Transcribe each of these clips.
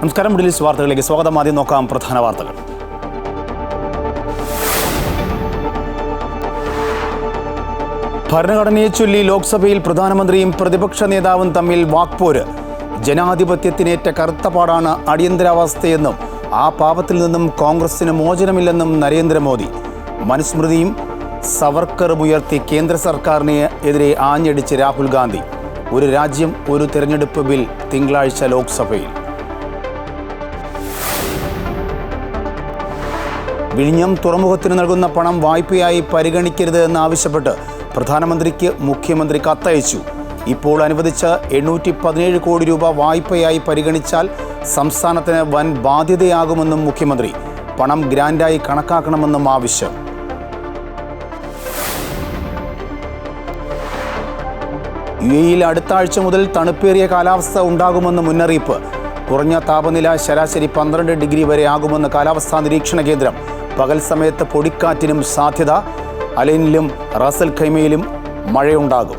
നമസ്കാരം. Middle east വാർത്തകളിലേക്ക് സ്വാഗതം. ആദ്യം നോക്കാം പ്രധാന വാർത്തകൾ. ഭരണഘടനയെ ചൊല്ലി ലോക്സഭയിൽ പ്രധാനമന്ത്രിയും പ്രതിപക്ഷ നേതാവും തമ്മിൽ വാക്പോര്. ജനാധിപത്യത്തിനേറ്റ കറുത്തപാടാണ് അടിയന്തരാവസ്ഥയെന്നും ആ പാപത്തിൽ നിന്നും കോൺഗ്രസിന് മോചനമില്ലെന്നും നരേന്ദ്രമോദി. മനുസ്മൃതിയും സവർക്കറും ഉയർത്തി കേന്ദ്ര സർക്കാരിനെ എതിരെ ആഞ്ഞടിച്ച് രാഹുൽ ഗാന്ധി. ഒരു രാജ്യം ഒരു തെരഞ്ഞെടുപ്പ് ബിൽ തിങ്കളാഴ്ച ലോക്സഭയിൽ. വിഴിഞ്ഞം തുറമുഖത്തിന് നൽകുന്ന പണം വായ്പയായി പരിഗണിക്കരുത് എന്നാവശ്യപ്പെട്ട് പ്രധാനമന്ത്രിക്ക് മുഖ്യമന്ത്രി കത്തയച്ചു. ഇപ്പോൾ അനുവദിച്ച എണ്ണൂറ്റി പതിനേഴ് കോടി രൂപ വായ്പയായി പരിഗണിച്ചാൽ സംസ്ഥാനത്തിന് വൻ ബാധ്യതയാകുമെന്നും മുഖ്യമന്ത്രി. പണം ഗ്രാൻഡായി കണക്കാക്കണമെന്നും ആവശ്യം. യു എയിൽ അടുത്ത ആഴ്ച മുതൽ തണുപ്പേറിയ കാലാവസ്ഥ ഉണ്ടാകുമെന്ന് മുന്നറിയിപ്പ്. കുറഞ്ഞ താപനില ശരാശരി പന്ത്രണ്ട് ഡിഗ്രി വരെ ആകുമെന്ന് കാലാവസ്ഥാ നിരീക്ഷണ കേന്ദ്രം പകൽ സമയത്ത് പൊടിക്കാറ്റിനും സാധ്യത അലൈനിലും റാസൽ ഖൈമയിലും മഴയുണ്ടാകും.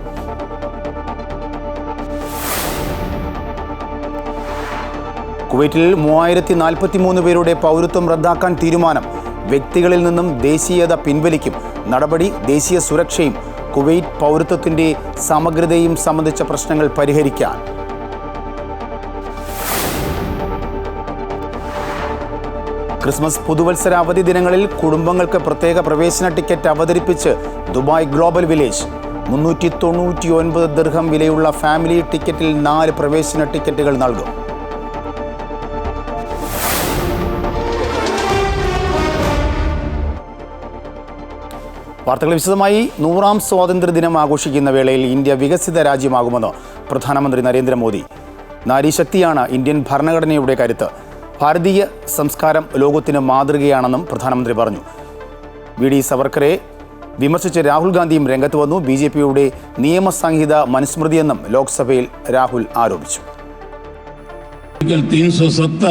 കുവൈറ്റിൽ മൂവായിരത്തി നാൽപ്പത്തി മൂന്ന് പേരുടെ പൗരത്വം റദ്ദാക്കാൻ തീരുമാനം. വ്യക്തികളിൽ നിന്നും ദേശീയത പിൻവലിക്കും. നടപടി ദേശീയ സുരക്ഷയും കുവൈറ്റ് പൗരത്വത്തിന്റെ സമഗ്രതയും സംബന്ധിച്ച പ്രശ്നങ്ങൾ പരിഹരിക്കാൻ. ക്രിസ്മസ് പുതുവത്സര അവധി ദിനങ്ങളിൽ കുടുംബങ്ങൾക്ക് പ്രത്യേക പ്രവേശന ടിക്കറ്റ് അവതരിപ്പിച്ച് ദുബായ് ഗ്ലോബൽ വില്ലേജ്. മുന്നൂറ്റി തൊണ്ണൂറ്റി ഒൻപത് ദീർഘം വിലയുള്ള ഫാമിലി ടിക്കറ്റിൽ നാല് പ്രവേശന ടിക്കറ്റുകൾ നൽകും. വാർത്തകൾ വിശദമായി നൂറാം സ്വാതന്ത്ര്യ ദിനം ആഘോഷിക്കുന്ന വേളയിൽ ഇന്ത്യ വികസിത രാജ്യമാകുമെന്ന് പ്രധാനമന്ത്രി നരേന്ദ്രമോദി. നാരീശക്തിയാണ് ഇന്ത്യൻ ഭരണഘടനയുടെ കരുത്ത്. ഭാരതീയ സംസ്കാരം ലോകത്തിന് മാതൃകയാണെന്നും പ്രധാനമന്ത്രി പറഞ്ഞു വി ഡി സവർക്കറെ വിമർശിച്ച് രാഹുൽ ഗാന്ധിയും രംഗത്ത് വന്നു ബി ജെ പിയുടെ നിയമസംഹിത മനുസ്മൃതിയെന്നും ലോക്സഭയിൽ രാഹുൽ ആരോപിച്ചു आर्टिकल 370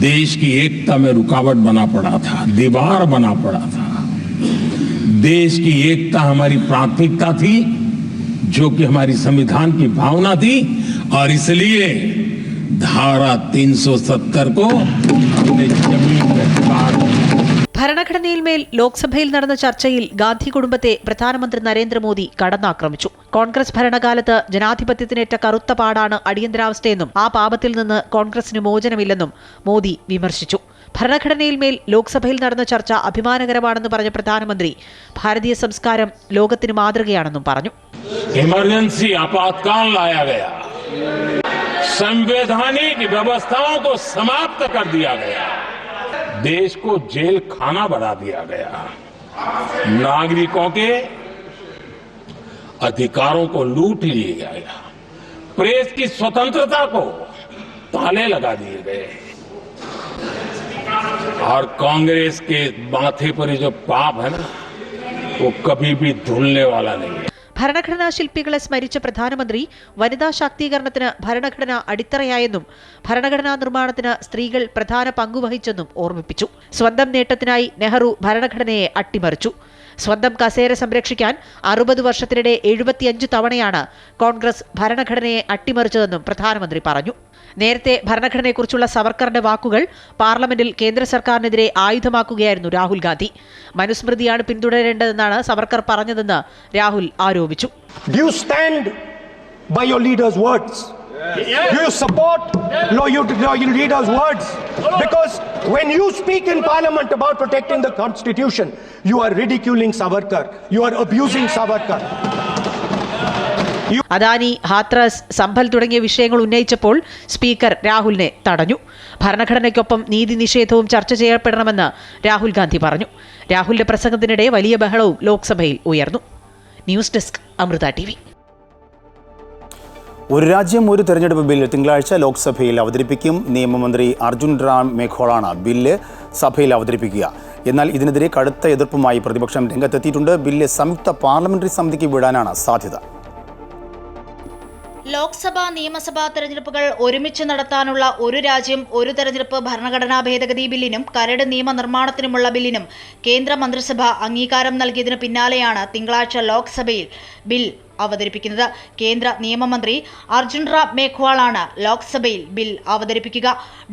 देश की एकता में रुकावट बना पड़ा था दीवार बना पड़ा था देश की एकता हमारी प्राथमिकता थी जो कि हमारी संविधान की भावना थी और इसलिए ധാര തീൻസോ സത്തർ കോ ഭരണഘടനയിൽമേൽ ലോക്സഭയിൽ നടന്ന ചർച്ചയിൽ ഗാന്ധി കുടുംബത്തെ പ്രധാനമന്ത്രി നരേന്ദ്രമോദി കടന്നാക്രമിച്ചു. കോൺഗ്രസ് ഭരണകാലത്ത് ജനാധിപത്യത്തിനേറ്റ കറുത്ത പാടാണ് അടിയന്തരാവസ്ഥയെന്നും ആ പാപത്തിൽ നിന്ന് കോൺഗ്രസിന് മോചനമില്ലെന്നും മോദി വിമർശിച്ചു. ഭരണഘടനയിൽമേൽ ലോക്സഭയിൽ നടന്ന ചർച്ച അഭിമാനകരമാണെന്ന് പറഞ്ഞ പ്രധാനമന്ത്രി ഭാരതീയ സംസ്കാരം ലോകത്തിന് മാതൃകയാണെന്നും പറഞ്ഞു. എമർജൻസി संवैधानिक व्यवस्थाओं को समाप्त कर दिया गया। देश को जेल खाना बना दिया गया। नागरिकों के अधिकारों को लूट लिया गया प्रेस की स्वतंत्रता को ताले लगा दिए गए। और कांग्रेस के माथे पर जो पाप है ना, वो कभी भी धुलने वाला नहीं है। ഭരണഘടനാ ശില്പികളെ സ്മരിച്ച പ്രധാനമന്ത്രി വനിതാ ശാക്തീകരണത്തിന് ഭരണഘടന അടിത്തറയായെന്നും ഭരണഘടനാ നിർമ്മാണത്തിന് സ്ത്രീകൾ പ്രധാന പങ്കുവഹിച്ചെന്നും ഓർമ്മിപ്പിച്ചു. സ്വന്തം നേട്ടത്തിനായി നെഹ്റു ഭരണഘടനയെ അട്ടിമറിച്ചു. സ്വന്തം കസേര സംരക്ഷിക്കാൻ അറുപത് വർഷത്തിനിടെ എഴുപത്തിയഞ്ച് തവണയാണ് കോൺഗ്രസ് ഭരണഘടനയെ അട്ടിമറിച്ചതെന്നും പ്രധാനമന്ത്രി പറഞ്ഞു. നേരത്തെ ഭരണഘടനയെക്കുറിച്ചുള്ള സവർക്കറിന്റെ വാക്കുകൾ പാർലമെന്റിൽ കേന്ദ്ര സർക്കാരിനെതിരെ ആയുധമാക്കുകയായിരുന്നു രാഹുൽ ഗാന്ധി. മനുസ്മൃതിയാണ് പിന്തുടരേണ്ടതെന്നാണ് സവർക്കർ പറഞ്ഞതെന്ന് രാഹുൽ ആരോപിച്ചു. സവർക്കർ അദാനി ഹാത്രസ് സംഭൽ തുടങ്ങിയ വിഷയങ്ങൾ ഉന്നയിച്ചപ്പോൾ സ്പീക്കർ രാഹുലിനെ തടഞ്ഞു. ഭരണഘടനയ്ക്കൊപ്പം നീതി നിഷേധവും ചർച്ച ചെയ്യപ്പെടണമെന്ന് രാഹുൽ ഗാന്ധി പറഞ്ഞു. രാഹുലിന്റെ പ്രസംഗത്തിനിടെ വലിയ ബഹളവും ലോക്സഭയിൽ ഉയർന്നു. ന്യൂസ് ഡെസ്ക് അമൃത ടി ഒരു രാജ്യം ഒരു തെരഞ്ഞെടുപ്പ് ബില്ല് തിങ്കളാഴ്ച ലോക്സഭയിൽ അവതരിപ്പിക്കും. നിയമമന്ത്രി അർജുൻ റാം മേഘോളാണ് ബില്ല് സഭയിൽ അവതരിപ്പിക്കുക. എന്നാൽ ഇതിനെതിരെ കടുത്ത എതിർപ്പുമായി പ്രതിപക്ഷം രംഗത്തെത്തിയിട്ടുണ്ട്. ബില്ല് സംയുക്ത പാർലമെന്ററി സമിതിക്ക് വിടാനാണ് സാധ്യത. ലോക്സഭാ നിയമസഭാ തെരഞ്ഞെടുപ്പുകൾ ഒരുമിച്ച് നടത്താനുള്ള ഒരു രാജ്യം ഒരു തെരഞ്ഞെടുപ്പ് ഭരണഘടനാ ഭേദഗതി ബില്ലിനും കരട് നിയമനിർമ്മാണത്തിനുമുള്ള ബില്ലിനും കേന്ദ്രമന്ത്രിസഭ അംഗീകാരം നൽകിയതിനു പിന്നാലെയാണ് തിങ്കളാഴ്ച ലോക്സഭയിൽ ബിൽ അവതരിപ്പിക്കുന്നത്. കേന്ദ്ര നിയമമന്ത്രി അർജുൻ റാം മേഘ്വാളാണ് ലോക്സഭയിൽ ബിൽ അവതരിപ്പിക്കുക.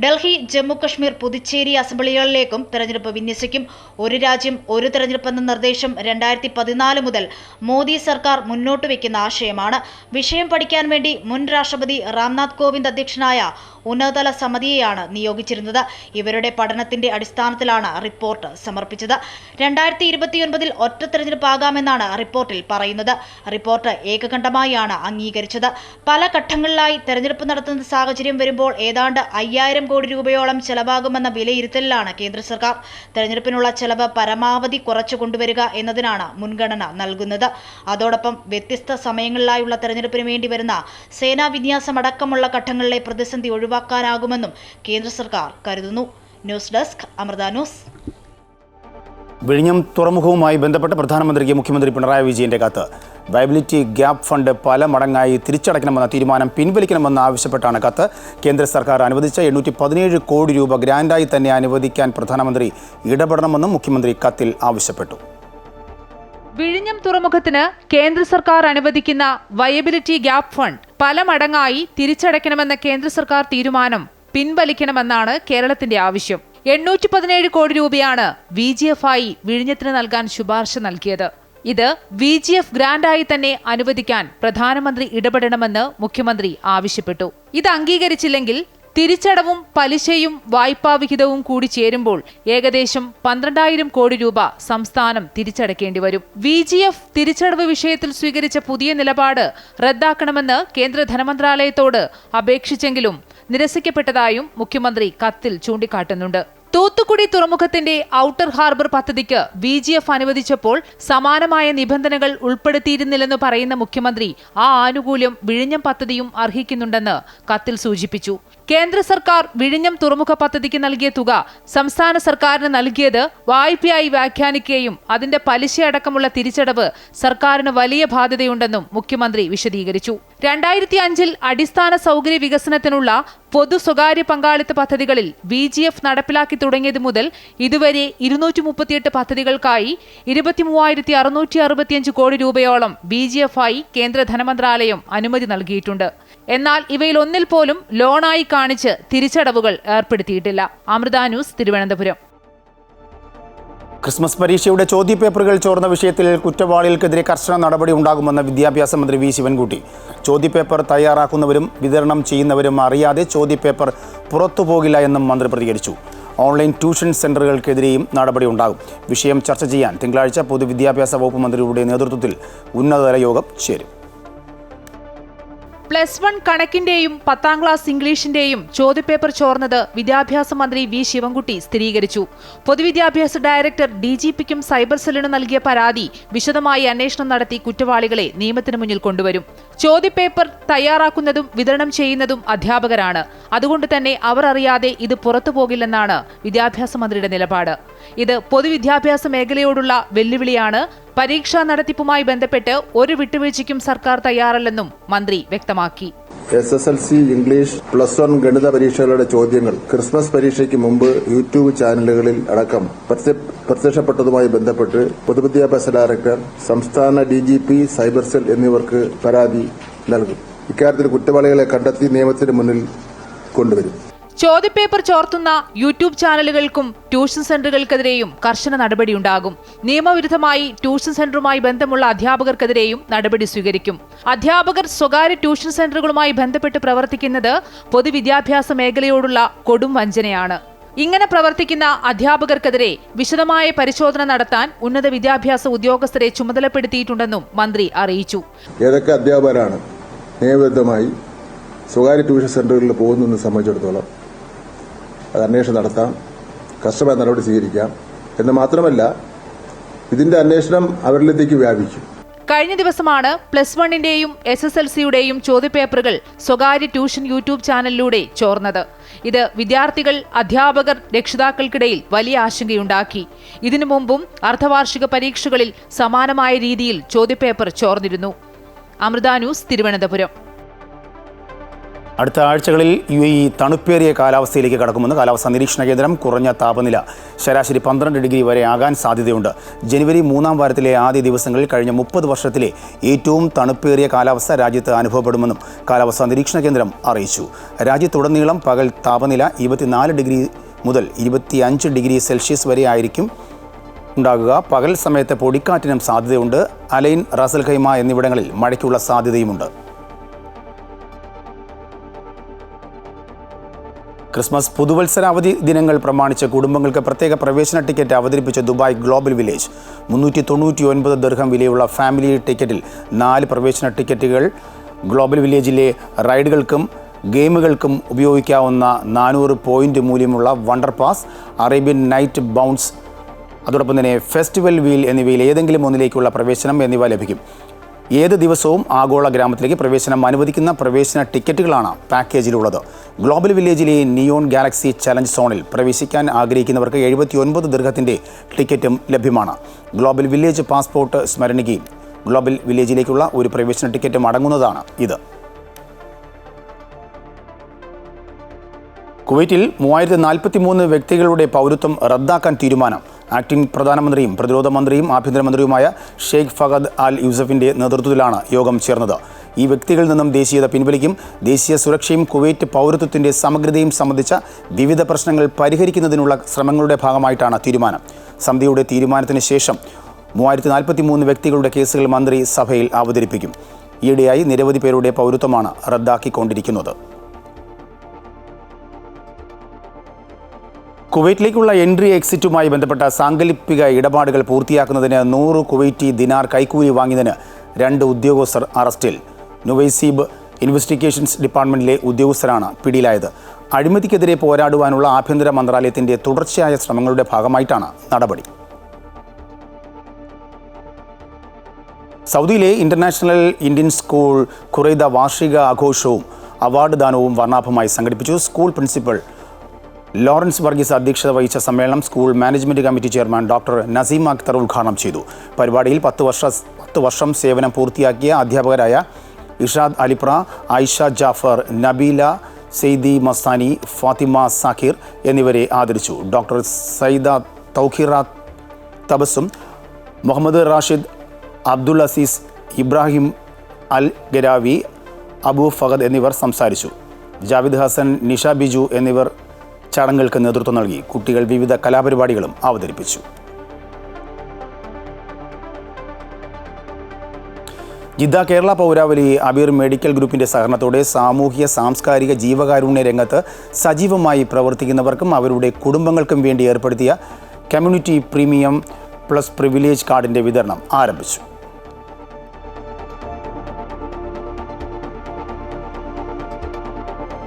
ഡൽഹി ജമ്മുകശ്മീർ പുതുച്ചേരി അസംബ്ലികളിലേക്കും തെരഞ്ഞെടുപ്പ് വിന്യസിക്കും ഒരു രാജ്യം ഒരു തെരഞ്ഞെടുപ്പ് എന്ന നിർദ്ദേശം രണ്ടായിരത്തി പതിനാല് മുതൽ മോദി സർക്കാർ മുന്നോട്ട് വയ്ക്കുന്ന ആശയമാണ്. വിഷയം പഠിക്കാൻ വേണ്ടി മുൻ രാഷ്ട്രപതി രാംനാഥ് കോവിന്ദ് അധ്യക്ഷനായ ഉന്നതതല സമിതിയെയാണ് നിയോഗിച്ചിരുന്നത്. ഇവരുടെ പഠനത്തിന്റെ അടിസ്ഥാനത്തിലാണ് റിപ്പോർട്ട് സമർപ്പിച്ചത്. രണ്ടായിരത്തി ഇരുപത്തിയൊൻപതിൽ ഒറ്റ തെരഞ്ഞെടുപ്പാകാമെന്നാണ് റിപ്പോർട്ടിൽ പറയുന്നത്. റിപ്പോർട്ട് ഏകകണ്ഠമായാണ് അംഗീകരിച്ചത്. പല ഘട്ടങ്ങളിലായി തെരഞ്ഞെടുപ്പ് നടത്തുന്ന സാഹചര്യം വരുമ്പോൾ ഏതാണ്ട് അയ്യായിരം കോടി രൂപയോളം ചെലവാകുമെന്ന വിലയിരുത്തലിലാണ് കേന്ദ്ര സർക്കാർ. തെരഞ്ഞെടുപ്പിനുള്ള ചെലവ് പരമാവധി കുറച്ചു കൊണ്ടുവരിക എന്നതിനാണ് മുൻഗണന നൽകുന്നത്. അതോടൊപ്പം വ്യത്യസ്ത സമയങ്ങളിലായുള്ള തെരഞ്ഞെടുപ്പിന് വേണ്ടി വരുന്ന സേനാ വിന്യാസം അടക്കമുള്ള ഘട്ടങ്ങളിലെ പ്രതിസന്ധി ഒഴിവാക്കാനാകുമെന്നും കേന്ദ്ര സർക്കാർ കരുതുന്നു. News desk Amrita news. വിഴിഞ്ഞം തുറമുഖവുമായി ബന്ധപ്പെട്ട് പ്രധാനമന്ത്രിക്ക് മുഖ്യമന്ത്രി പിണറായി വിജയന്റെ കത്ത്. വയബിലിറ്റി ഗ്യാപ് ഫണ്ട് പല മടങ്ങായി തിരിച്ചടയ്ക്കണമെന്ന തീരുമാനം പിൻവലിക്കണമെന്ന് ആവശ്യപ്പെട്ടാണ് കത്ത്. കേന്ദ്ര സർക്കാർ അനുവദിച്ച എണ്ണൂറ്റി പതിനേഴ് കോടി രൂപ ഗ്രാൻഡായി തന്നെ അനുവദിക്കാൻ പ്രധാനമന്ത്രി ഇടപെടണമെന്നും മുഖ്യമന്ത്രി കത്തിൽ ആവശ്യപ്പെട്ടു. വിഴിഞ്ഞം തുറമുഖത്തിന് കേന്ദ്ര സർക്കാർ അനുവദിക്കുന്ന വയബിലിറ്റി ഗ്യാപ് ഫണ്ട് പല മടങ്ങായി തിരിച്ചടയ്ക്കണമെന്ന കേന്ദ്ര സർക്കാർ തീരുമാനം പിൻവലിക്കണമെന്നാണ് കേരളത്തിന്റെ ആവശ്യം. എണ്ണൂറ്റി പതിനേഴ് കോടി രൂപയാണ് വി ജി എഫ് ആയി വിഴിഞ്ഞത്തിന് നൽകാൻ ശുപാർശ നൽകിയത്. ഇത് വി ജി എഫ് ഗ്രാന്റായി തന്നെ അനുവദിക്കാൻ പ്രധാനമന്ത്രി ഇടപെടണമെന്ന് മുഖ്യമന്ത്രി ആവശ്യപ്പെട്ടു. ഇത് അംഗീകരിച്ചില്ലെങ്കിൽ തിരിച്ചടവും പലിശയും വായ്പാ വിഹിതവും കൂടി ചേരുമ്പോൾ ഏകദേശം പന്ത്രണ്ടായിരം കോടി രൂപ സംസ്ഥാനം തിരിച്ചടക്കേണ്ടി വരും. വി ജി എഫ് തിരിച്ചടവ് വിഷയത്തിൽ സ്വീകരിച്ച പുതിയ നിലപാട് റദ്ദാക്കണമെന്ന് കേന്ദ്ര ധനമന്ത്രാലയത്തോട് അപേക്ഷിച്ചെങ്കിലും നിരസിക്കപ്പെട്ടതായും മുഖ്യമന്ത്രി കത്തിൽ ചൂണ്ടിക്കാട്ടുന്നുണ്ട്. തൂത്തുക്കുടി തുറമുഖത്തിന്റെ ഔട്ടർ ഹാർബർ പദ്ധതിക്ക് വി ജി എഫ് അനുവദിച്ചപ്പോൾ സമാനമായ നിബന്ധനകൾ ഉൾപ്പെടുത്തിയിരുന്നില്ലെന്ന് പറയുന്ന മുഖ്യമന്ത്രി ആ ആനുകൂല്യം വിഴിഞ്ഞം പദ്ധതിയും അർഹിക്കുന്നുണ്ടെന്ന് കത്തിൽ സൂചിപ്പിച്ചു. കേന്ദ്ര സർക്കാർ വിഴിഞ്ഞം തുറമുഖ പദ്ധതിക്ക് നൽകിയ തുക സംസ്ഥാന സർക്കാരിന് നൽകിയത് വായ്പയായി വ്യാഖ്യാനിക്കുകയും അതിന്റെ പലിശയടക്കമുള്ള തിരിച്ചടവ് സർക്കാരിന് വലിയ ബാധ്യതയുണ്ടെന്നും മുഖ്യമന്ത്രി വിശദീകരിച്ചു. രണ്ടായിരത്തി അഞ്ചിൽ അടിസ്ഥാന സൗകര്യ വികസനത്തിനുള്ള പൊതു സ്വകാര്യ പങ്കാളിത്ത പദ്ധതികളിൽ ബി ജി എഫ് നടപ്പിലാക്കി തുടങ്ങിയത് മുതൽ ഇതുവരെ ഇരുന്നൂറ്റി മുപ്പത്തിയെട്ട് പദ്ധതികൾക്കായി ഇരുപത്തിമൂവായിരത്തി അറുന്നൂറ്റി അറുപത്തിയഞ്ച് കോടി രൂപയോളം ബി ജി എഫ് ആയി കേന്ദ്ര ധനമന്ത്രാലയം അനുമതി നൽകിയിട്ടുണ്ട്. എന്നാൽ ഇവയിൽ ഒന്നിൽ പോലും ലോണായി കാണിച്ച് തിരിച്ചടവുകൾ ഏർപ്പെടുത്തിയിട്ടില്ല. അമൃത ന്യൂസ് തിരുവനന്തപുരം. ക്രിസ്മസ് പരീക്ഷയുടെ ചോദ്യപേപ്പറുകൾ ചോർന്ന വിഷയത്തിൽ കുറ്റവാളികൾക്കെതിരെ കർശന നടപടി ഉണ്ടാകുമെന്ന് വിദ്യാഭ്യാസ മന്ത്രി വി ശിവൻകുട്ടി. ചോദ്യപേപ്പർ തയ്യാറാക്കുന്നവരും വിതരണം ചെയ്യുന്നവരും അറിയാതെ ചോദ്യപേപ്പർ പുറത്തു പോകില്ല എന്നും മന്ത്രി പ്രതികരിച്ചു. ഓൺലൈൻ ട്യൂഷൻ സെന്ററുകൾക്കെതിരെയും നടപടി ഉണ്ടാകും. വിഷയം ചർച്ച ചെയ്യാൻ തിങ്കളാഴ്ച പൊതുവിദ്യാഭ്യാസ വകുപ്പ് മന്ത്രിയുടെ നേതൃത്വത്തിൽ ഉന്നതതല യോഗം ചേരും. പ്ലസ് വൺ കണക്കിന്റെയും പത്താം ക്ലാസ് ഇംഗ്ലീഷിന്റെയും ചോദ്യപേപ്പർ ചോർന്നത് വിദ്യാഭ്യാസ മന്ത്രി വി ശിവൻകുട്ടി സ്ഥിരീകരിച്ചു. പൊതുവിദ്യാഭ്യാസ ഡയറക്ടർ ഡി ജി പിക്കും സൈബർ സെല്ലിനും നൽകിയ പരാതി വിശദമായി അന്വേഷണം നടത്തി കുറ്റവാളികളെ നിയമത്തിന് മുന്നിൽ കൊണ്ടുവരും. ചോദ്യപേപ്പർ തയ്യാറാക്കുന്നതും വിതരണം ചെയ്യുന്നതും അധ്യാപകരാണ്. അതുകൊണ്ട് തന്നെ അവർ അറിയാതെ ഇത് പുറത്തു പോകില്ലെന്നാണ് വിദ്യാഭ്യാസ മന്ത്രിയുടെ നിലപാട്. ഇത് പൊതുവിദ്യാഭ്യാസ മേഖലയോടുള്ള വെല്ലുവിളിയാണ്. പരീക്ഷാ നടത്തിപ്പുമായി ബന്ധപ്പെട്ട് ഒരു വിട്ടുവീഴ്ചയ്ക്കും സർക്കാർ തയ്യാറല്ലെന്നും മന്ത്രി വ്യക്തമാക്കി. S S L C English plus one ഗണിത പരീക്ഷകളുടെ ചോദ്യങ്ങൾ ക്രിസ്മസ് പരീക്ഷയ്ക്ക് മുമ്പ് യൂട്യൂബ് ചാനലുകളിൽ അടക്കം പ്രത്യ- പ്രത്യക്ഷപ്പെട്ടതുമായി ബന്ധപ്പെട്ട് പൊതുവിദ്യാഭ്യാസ ഡയറക്ടർ സംസ്ഥാന D G P cyber cell എന്നിവർക്ക് പരാതി നൽകും. ഇക്കാര്യത്തിൽ കുറ്റവാളികളെ കണ്ടെത്തി നിയമത്തിന് മുന്നിൽ കൊണ്ടുവരും. ചോദ്യപേപ്പർ ചോർത്തുന്ന യൂട്യൂബ് ചാനലുകൾക്കും ട്യൂഷൻ സെന്ററുകൾക്കെതിരെയും കർശന നടപടിയുണ്ടാകും. നിയമവിരുദ്ധമായി ട്യൂഷൻ സെന്ററുമായി ബന്ധമുള്ള അധ്യാപകർക്കെതിരെയും നടപടി സ്വീകരിക്കും. അധ്യാപകർ സ്വകാര്യ ട്യൂഷൻ സെന്ററുകളുമായി ബന്ധപ്പെട്ട് പ്രവർത്തിക്കുന്നത് പൊതുവിദ്യാഭ്യാസ മേഖലയോടുള്ള കൊടും വഞ്ചനയാണ്. ഇങ്ങനെ പ്രവർത്തിക്കുന്ന അധ്യാപകർക്കെതിരെ വിശദമായ പരിശോധന നടത്താൻ ഉന്നത വിദ്യാഭ്യാസ ഉദ്യോഗസ്ഥരെ ചുമതലപ്പെടുത്തിയിട്ടുണ്ടെന്നും മന്ത്രി അറിയിച്ചു. ഏതൊക്കെ അധ്യാപകരാണ് നിയമവിരുദ്ധമായി സ്വകാര്യ ട്യൂഷൻ സെന്ററുകളിൽ പോകുന്നതെന്ന് സംബന്ധിച്ചിടത്തോളം അത് അന്വേഷണം നടത്താം കർശനമായ നടപടി സ്വീകരിക്കാം എന്ന് മാത്രമല്ല ഇതിന്റെ അന്വേഷണം അവരിലേക്ക് വ്യാപിക്കും. കഴിഞ്ഞ ദിവസമാണ് പ്ലസ് വണ്ണിന്റെയും എസ് എസ് എൽ സിയുടെയും ചോദ്യപേപ്പറുകൾ സ്വകാര്യ ട്യൂഷൻ യൂട്യൂബ് ചാനലിലൂടെ ചോർന്നത്. ഇത് വിദ്യാർത്ഥികൾ അധ്യാപകർ രക്ഷിതാക്കൾക്കിടയിൽ വലിയ ആശങ്കയുണ്ടാക്കി. ഇതിനു മുമ്പും അർദ്ധവാർഷിക പരീക്ഷകളിൽ സമാനമായ രീതിയിൽ ചോദ്യപേപ്പർ ചോർന്നിരുന്നു. അമൃത ന്യൂസ് തിരുവനന്തപുരം. അടുത്ത ആഴ്ചകളിൽ യു എ തണുപ്പേറിയ കാലാവസ്ഥയിലേക്ക് കടക്കുമെന്ന് കാലാവസ്ഥാ നിരീക്ഷണ കേന്ദ്രം കുറഞ്ഞ താപനില ശരാശരി പന്ത്രണ്ട് ഡിഗ്രി വരെ ആകാൻ സാധ്യതയുണ്ട്. ജനുവരി മൂന്നാം വാരത്തിലെ ആദ്യ ദിവസങ്ങളിൽ കഴിഞ്ഞ മുപ്പത് വർഷത്തിലെ ഏറ്റവും തണുപ്പേറിയ കാലാവസ്ഥ രാജ്യത്ത് അനുഭവപ്പെടുമെന്നും കാലാവസ്ഥാ നിരീക്ഷണ കേന്ദ്രം അറിയിച്ചു. രാജ്യത്തുടനീളം പകൽ താപനില ഇരുപത്തിനാല് ഡിഗ്രി മുതൽ ഇരുപത്തിയഞ്ച് ഡിഗ്രി സെൽഷ്യസ് വരെ ആയിരിക്കും ഉണ്ടാകുക. പകൽ സമയത്ത് പൊടിക്കാറ്റിനും സാധ്യതയുണ്ട്. അലൈൻ റസൽഖൈമ എന്നിവിടങ്ങളിൽ മഴയ്ക്കുള്ള സാധ്യതയുമുണ്ട്. ക്രിസ്മസ് പുതുവത്സര അവധി ദിനങ്ങൾ പ്രമാണിച്ച് കുടുംബങ്ങൾക്ക് പ്രത്യേക പ്രവേശന ടിക്കറ്റ് അവതരിപ്പിച്ച ദുബായ് ഗ്ലോബൽ വില്ലേജ്. മുന്നൂറ്റി തൊണ്ണൂറ്റി ഒൻപത് ദീർഘം വിലയുള്ള ഫാമിലി ടിക്കറ്റിൽ നാല് പ്രവേശന ടിക്കറ്റുകൾ ഗ്ലോബൽ വില്ലേജിലെ റൈഡുകൾക്കും ഗെയിമുകൾക്കും ഉപയോഗിക്കാവുന്ന നാനൂറ് പോയിന്റ് മൂല്യമുള്ള wonder pass Arabian night bounce അതോടൊപ്പം തന്നെ ഫെസ്റ്റിവൽ വീൽ എന്നിവയിൽ ഏതെങ്കിലും ഒന്നിലേക്കുള്ള പ്രവേശനം എന്നിവ ലഭിക്കും. ഏത് ദിവസവും ആഗോള ഗ്രാമത്തിലേക്ക് പ്രവേശനം അനുവദിക്കുന്ന പ്രവേശന ടിക്കറ്റുകളാണ് പാക്കേജിലുള്ളത്. ഗ്ലോബൽ വില്ലേജിലെ നിയോൺ ഗാലക്സി ചലഞ്ച് സോണിൽ പ്രവേശിക്കാൻ ആഗ്രഹിക്കുന്നവർക്ക് എഴുപത്തി ഒൻപത് ദീർഘത്തിന്റെ ടിക്കറ്റും ലഭ്യമാണ്. ഗ്ലോബൽ വില്ലേജ് പാസ്പോർട്ട് സ്മരണികയും ഗ്ലോബൽ വില്ലേജിലേക്കുള്ള ഒരു പ്രവേശന ടിക്കറ്റും അടങ്ങുന്നതാണ് ഇത്. കുവൈറ്റിൽ മൂവായിരത്തി നാൽപ്പത്തി മൂന്ന് വ്യക്തികളുടെ പൗരത്വം റദ്ദാക്കാൻ തീരുമാനം. ആക്ടിംഗ് പ്രധാനമന്ത്രിയും പ്രതിരോധ മന്ത്രിയും ആഭ്യന്തരമന്ത്രിയുമായ ഷെയ്ഖ് ഫഹദ് അൽ യൂസഫിന്റെ നേതൃത്വത്തിലാണ് യോഗം ചേർന്നത്. ഈ വ്യക്തികളിൽ നിന്നും ദേശീയത പിൻവലിക്കും ദേശീയ സുരക്ഷയും കുവൈറ്റ് പൗരത്വത്തിന്റെ സമഗ്രതയും സംബന്ധിച്ച വിവിധ പ്രശ്നങ്ങൾ പരിഹരിക്കുന്നതിനുള്ള ശ്രമങ്ങളുടെ ഭാഗമായിട്ടാണ് തീരുമാനം. സമിതിയുടെ തീരുമാനത്തിന് ശേഷം മൂവായിരത്തി നാൽപ്പത്തി മൂന്ന് വ്യക്തികളുടെ കേസുകൾ മന്ത്രി സഭയിൽ അവതരിപ്പിക്കും. ഈയിടെയായി നിരവധി പേരുടെ പൗരത്വമാണ് റദ്ദാക്കിക്കൊണ്ടിരിക്കുന്നത്. കുവൈറ്റിലേക്കുള്ള എൻട്രി എക്സിറ്റുമായി ബന്ധപ്പെട്ട സാങ്കല്പിക ഇടപാടുകൾ പൂർത്തിയാക്കുന്നതിന് നൂറ് കുവൈറ്റി ദിനാർ കൈക്കൂലി വാങ്ങിയതിന് രണ്ട് ഉദ്യോഗസ്ഥർ അറസ്റ്റിൽ. നുവൈസീബ് ഇൻവെസ്റ്റിഗേഷൻസ് ഡിപ്പാർട്ട്മെന്റിലെ ഉദ്യോഗസ്ഥരാണ് പിടിയിലായത്. അഴിമതിക്കെതിരെ പോരാടുവാനുള്ള ആഭ്യന്തര മന്ത്രാലയത്തിന്റെ തുടർച്ചയായ ശ്രമങ്ങളുടെ ഭാഗമായിട്ടാണ് നടപടി. സൗദിയിലെ ഇന്റർനാഷണൽ ഇന്ത്യൻ സ്കൂൾ ഖുറൈദ വാർഷിക ആഘോഷവും അവാർഡ് ദാനവും വർണാഭമായി സംഘടിപ്പിച്ചു. സ്കൂൾ പ്രിൻസിപ്പൽ ലോറൻസ് വർഗീസ് അധ്യക്ഷത വഹിച്ച സമ്മേളനം school management committee chairman doctor Naseem Akhtar ഉദ്ഘാടനം ചെയ്തു. പരിപാടിയിൽ പത്ത് വർഷ പത്ത് വർഷം സേവനം പൂർത്തിയാക്കിയ അധ്യാപകരായ ഇഷാദ് അലിപ്ര ആയിഷ ജാഫർ നബീല സെയ്ദി മസ്താനി ഫാത്തിമ സാഖിർ എന്നിവരെ ആദരിച്ചു. ഡോക്ടർ സൈദ തൗഖിറ തബസും മുഹമ്മദ് റാഷിദ് അബ്ദുൽ അസീസ് ഇബ്രാഹിം അൽ ഗരാവി അബു ഫഹദ് എന്നിവർ സംസാരിച്ചു. ജാവിദ് ഹസൻ നിഷ ബിജു എന്നിവർ ചടങ്ങുകൾക്ക് നേതൃത്വം നൽകി കുട്ടികൾ വിവിധ കലാപരിപാടികളും അവതരിപ്പിച്ചു. ജിദ്ദ കേരള പൗരാവലി അബീർ മെഡിക്കൽ ഗ്രൂപ്പിന്റെ സഹകരണത്തോടെ സാമൂഹ്യ സാംസ്കാരിക ജീവകാരുണ്യ രംഗത്ത് സജീവമായി പ്രവർത്തിക്കുന്നവർക്കും അവരുടെ കുടുംബങ്ങൾക്കും വേണ്ടി ഏർപ്പെടുത്തിയ കമ്മ്യൂണിറ്റി പ്രീമിയം പ്ലസ് പ്രിവിലേജ് കാർഡിന്റെ വിതരണം ആരംഭിച്ചു.